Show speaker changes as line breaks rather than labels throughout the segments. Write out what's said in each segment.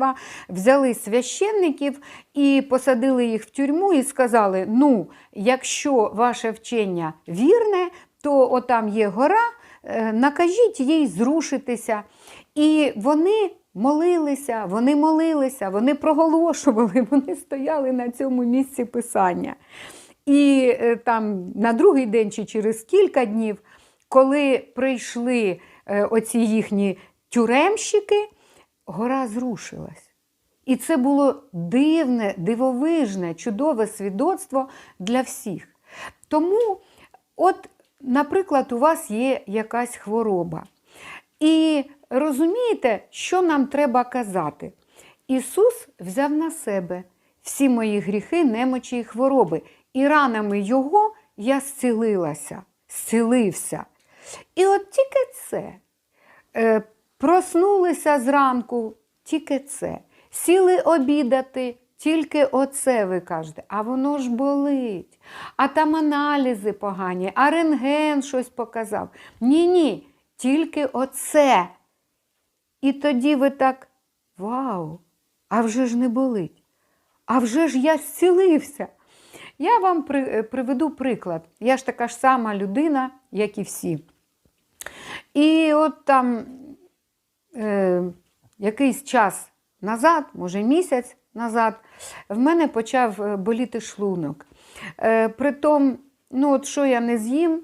царства, взяли священників і посадили їх в тюрму і сказали: ну, якщо ваше вчення вірне, то отам є гора, е, накажіть їй зрушитися. І вони молилися, вони молилися, вони проголошували, вони стояли на цьому місці писання. І е, там на другий день чи через кілька днів, коли прийшли е, оці їхні тюремщики, гора зрушилась. І це було дивне, дивовижне, чудове свідоцтво для всіх. Тому, от, наприклад, у вас є якась хвороба. І розумієте, що нам треба казати? Ісус взяв на себе всі мої гріхи, немочі і хвороби, і ранами Його я зцілилася, зцілився. І от тільки це. Проснулися зранку, тільки це. Сіли обідати, тільки оце ви кажете. А воно ж болить. А там аналізи погані, а рентген щось показав. Ні-ні, тільки оце. І тоді ви так, вау, а вже ж не болить. А вже ж я зцілився. Я вам е, приведу приклад. Я ж така ж сама людина, як і всі. І от там е, якийсь час назад, може місяць назад, в мене почав е, боліти шлунок. Е, притом, ну от що я не з'їм,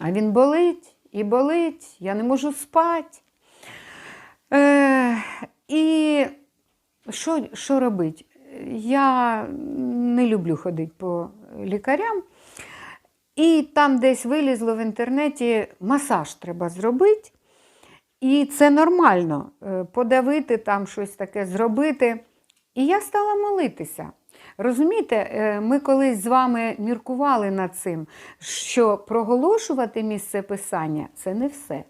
а він болить і болить, я не можу спати. Е, і що, що робити? Я не люблю ходити по лікарям. І там десь вилізло в інтернеті масаж треба зробити. І це нормально е, подавити там щось таке зробити. І я стала молитися. Розумієте, е, ми колись з вами міркували над цим, що проголошувати місце писання це не все.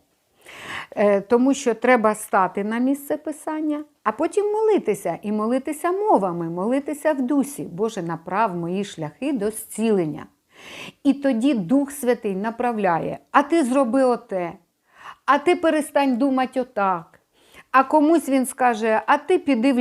Е, Тому що треба стати на місце писання, а потім молитися і молитися мовами, молитися в дусі. Боже, направ мої шляхи до зцілення. І тоді Дух Святий направляє, а ти зроби оте, а ти перестань думати отак. А комусь він скаже, а ти піди в